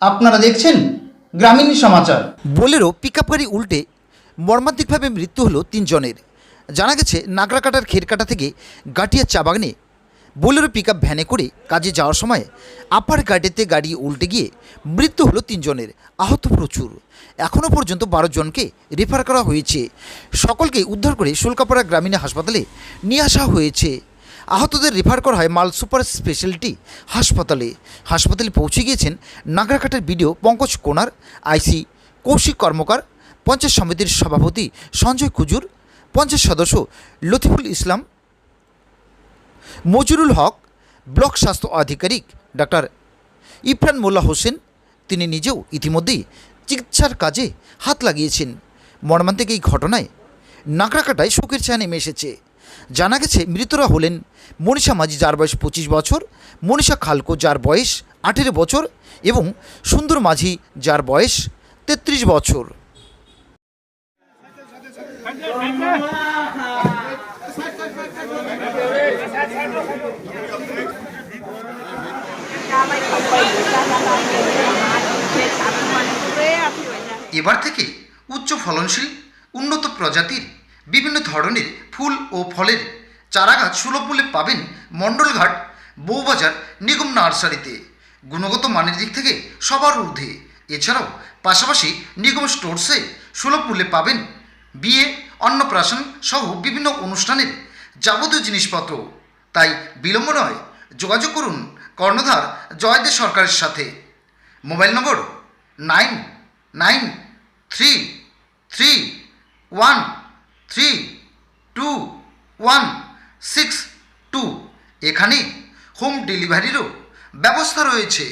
আপনারা দেখছেন গ্রামীণ সমাচার। বোলেরো পিকআপ গাড়ি উল্টে মর্মান্তিকভাবে মৃত্যু হলো তিনজনের। জানা গেছে, নাগরাকাটার খেরকাটা থেকে গাটিয়া চা বাগানে বোলেরো পিকআপ ভ্যানে করে কাজে যাওয়ার সময় আপার গাড়িতে গাড়ি উল্টে গিয়ে মৃত্যু হলো তিনজনের। আহত প্রচুর। এখনও পর্যন্ত বারো জনকে রেফার করা হয়েছে। সকলকে উদ্ধার করে শুল্কাপাড়া গ্রামীণ হাসপাতালে নিয়ে আসা হয়েছে। আহতদের রেফার করা হয় মাল সুপার স্পেশালিটি হাসপাতালে। হাসপাতালে পৌঁছে গিয়েছেন নাগরাকাটার বিডিও পঙ্কজ কোনার, আইসি কৌশিক কর্মকার, পঞ্চায়েত সমিতির সভাপতি সঞ্জয় কুজুর পঞ্চায়েত সদস্য লতিফুল ইসলাম, মজুরুল হক, ব্লক স্বাস্থ্য আধিকারিক ডাক্তার ইফরান মোল্লা হোসেন, তিনি নিজেও ইতিমধ্যেই চিকিৎসার কাজে হাত লাগিয়েছেন। মর্মান্তিক এই ঘটনায় নাকড়াকাটায় শোকের ছায়া নেমে এসেছে। জানা গেছে, মৃতরা হলেন মনীষা মাঝি, যার বয়স পঁচিশ বছর, মনীষা খালকো, যার বয়স আঠেরো বছর, এবং সুন্দর মাঝি, যার বয়স তেত্রিশ বছর। এবার থেকে উচ্চ ফলনশীল, উন্নত প্রজাতির বিভিন্ন ধরনের ফুল ও ফলের চারাগাছ সুলভ মূল্যে পাবেন মণ্ডলঘাট, বউবাজার, নিগম নার্সারিতে। গুণগত মানের দিক থেকে সবার ঊর্ধ্বে। এছাড়াও পাশাপাশি নিগম স্টোরসে সুলভ মূল্যে পাবেন বিয়ে, অন্নপ্রাশন সহ বিভিন্ন অনুষ্ঠানের যাবতীয় জিনিসপত্র। তাই বিলম্ব নয়, যোগাযোগ করুন কর্ণধার জয়দেব সরকারের সাথে। Mobile number nine nine three three one three one six two এখানে হোম ডেলিভারিরও ব্যবস্থা রয়েছে।